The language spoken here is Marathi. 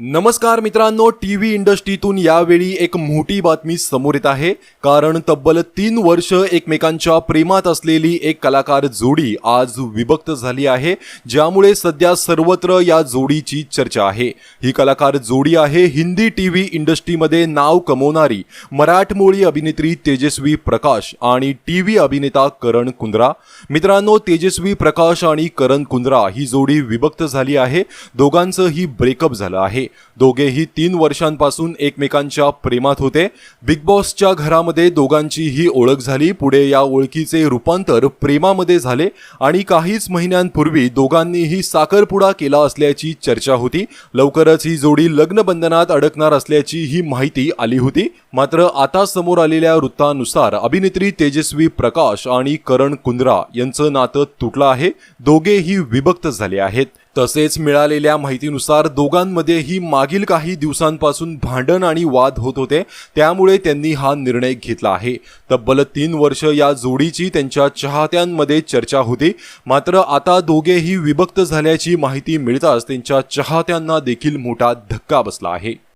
नमस्कार मित्रांनो टी व्ही इंडस्ट्रीतून यावेळी एक मोठी बातमी समोर येत आहे. कारण तब्बल तीन वर्ष एकमेकांच्या प्रेमात असलेली एक कलाकार जोडी आज विभक्त झाली आहे ज्यामुळे सध्या सर्वत्र या जोडीची चर्चा आहे. ही कलाकार जोडी आहे हिंदी टी व्ही इंडस्ट्रीमध्ये नाव कमवणारी मराठमोळी अभिनेत्री तेजस्वी प्रकाश आणि टी व्ही अभिनेता करण कुंद्रा. मित्रांनो तेजस्वी प्रकाश आणि करण कुंद्रा ही जोडी विभक्त झाली आहे. दोघांचंही ब्रेकअप झालं आहे. दोघेही तीन वर्षांपासून एकमेकांच्या प्रेमात होते. बिग बॉसच्या घरामध्ये दोघांची ही ओळख झाली. पुढे या ओळखीचे रूपांतर प्रेमामध्ये झाले आणि काहीच महिन्यांपूर्वी दोघांनीही साखरपुडा केला असल्याची चर्चा होती. लवकरच ही जोडी लग्नबंधनात अडकणार असल्याची ही माहिती आली होती. मात्र आता समोर आलेल्या वृत्तानुसार अभिनेत्री तेजस्वी प्रकाश आणि करण कुंद्रा यांचं नातं तुटलं आहे. दोघेही विभक्त झाले आहेत. तसेच मिळालेल्या माहितीनुसार दोघांमध्येही मागील काही दिवसांपासून भांडण आणि वाद होत होते. त्यामुळे त्यांनी हा निर्णय घेतला आहे. तब्बल तीन वर्ष या जोडीची त्यांच्या चाहत्यांमध्ये चर्चा होती. मात्र आता दोघेही विभक्त झाल्याची माहिती मिळताच त्यांच्या चाहत्यांना देखील मोठा धक्का बसला आहे.